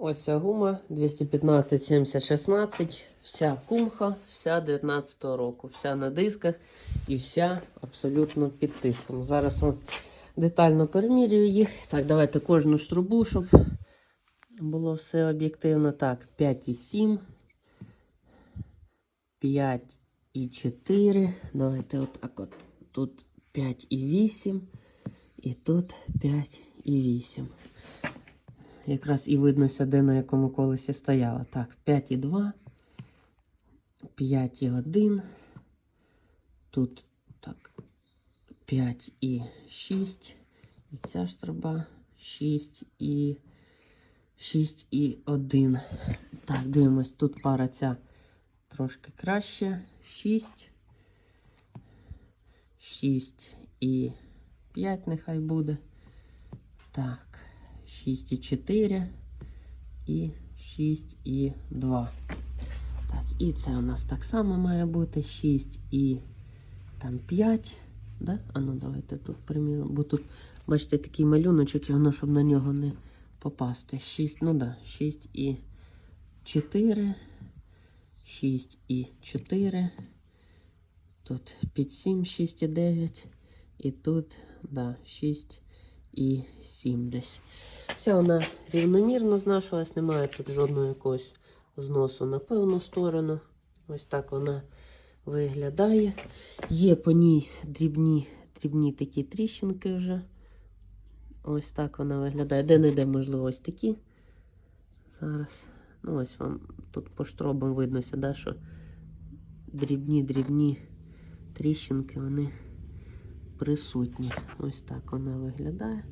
Ось ця гума 215 70 16. Вся кумха, вся 19-го року. Вся на дисках і вся абсолютно під тиском. Зараз вам детально перемірюю їх. Так, давайте кожну штрубу, щоб було все об'єктивно. Так, 5,7. 5,4. Давайте отак от. Тут 5,8. І тут 5,8. Якраз і виднося, де на якому колесі стояла. Так, 5,2, 5,1. Тут так, 5,6. І ця ж труба 6 і 6 і 1. Так, дивимось, тут пара ця трошки краще. 6. 6 і 5 нехай буде. Так. 6,4 і 6,2. Так, і це у нас так само має бути 6 і там 5. Да? А ну давайте тут приміримо. Бо тут, бачите, такий малюночок, і воно, щоб на нього не попасти. 6, ну да, 6 і 4. 6 і 4. Тут під 7, 6 і 9. І тут, да, 6 і 7 десь. Вся вона рівномірно знашилась, немає тут жодного якогось зносу на певну сторону. Ось так вона виглядає. Є по ній дрібні, дрібні такі тріщинки вже. Ось так вона виглядає. Де-не-де, можливо, ось такі. Зараз. Ну, ось вам тут по штробам виднося, да, що дрібні-дрібні тріщинки, вони присутні. Ось так вона виглядає.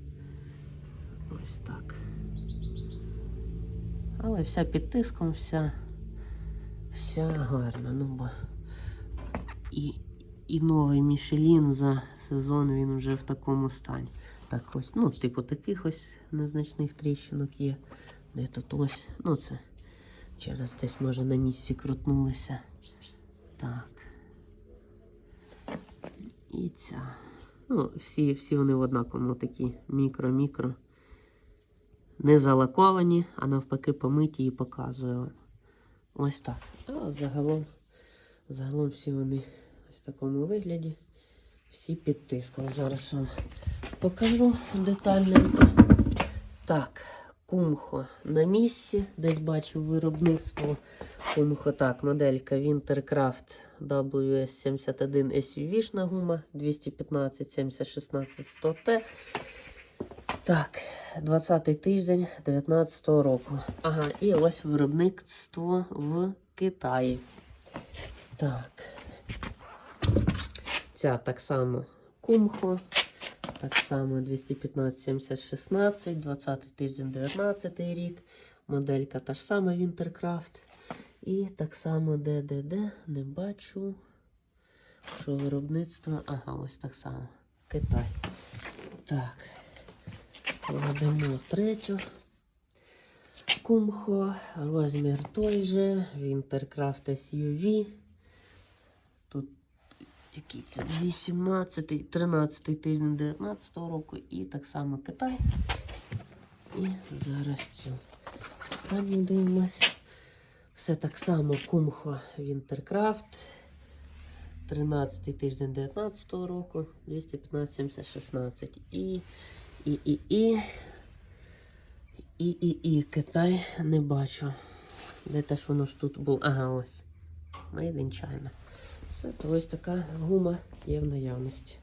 Ось так. Але вся під тиском, вся, вся гарна. Ну, бо і, і новий Мішелін за сезон він вже в такому стані. Так ось, ну, типу таких ось незначних тріщинок є. Де тут ось, ну це через десь може на місці крутнулися. Так. І ця. Ну, всі, всі вони в однаковому такі мікро-мікро. Не залаковані, а навпаки помиті і показую. Ось так. А загалом, загалом всі вони ось в такому вигляді. Всі під тиском. Зараз вам покажу детальненько. Так, кумхо на місці. Десь бачив виробництво. Кумхо так, моделька Wintercraft WS71 SUV-шна гума 215 70 16 100 T. Так, 20-й тиждень 19 року. Ага, і ось виробництво в Китаї. Так. Ця так само кумхо. Так само 215 70 16, 20 тиждень 19 рік. Моделька та ж сама Wintercraft. І так само ДДД не бачу. Що виробництво. Ага, ось так само. Китай. Так. Кладемо третю. Кумхо. Розмір той же. Wintercraft SUV. Тут який це 18, 13 тиждень 19 року. І так само Китай. І зараз цю останню дивимось. Все так само Кумхо Wintercraft. 13 тиждень 19 року, 215 70 16. І, і, і, і, і, і, і, Китай не бачу. Де теж воно ж тут було? Ага, ось. Made in China. То ось така гума є в наявності.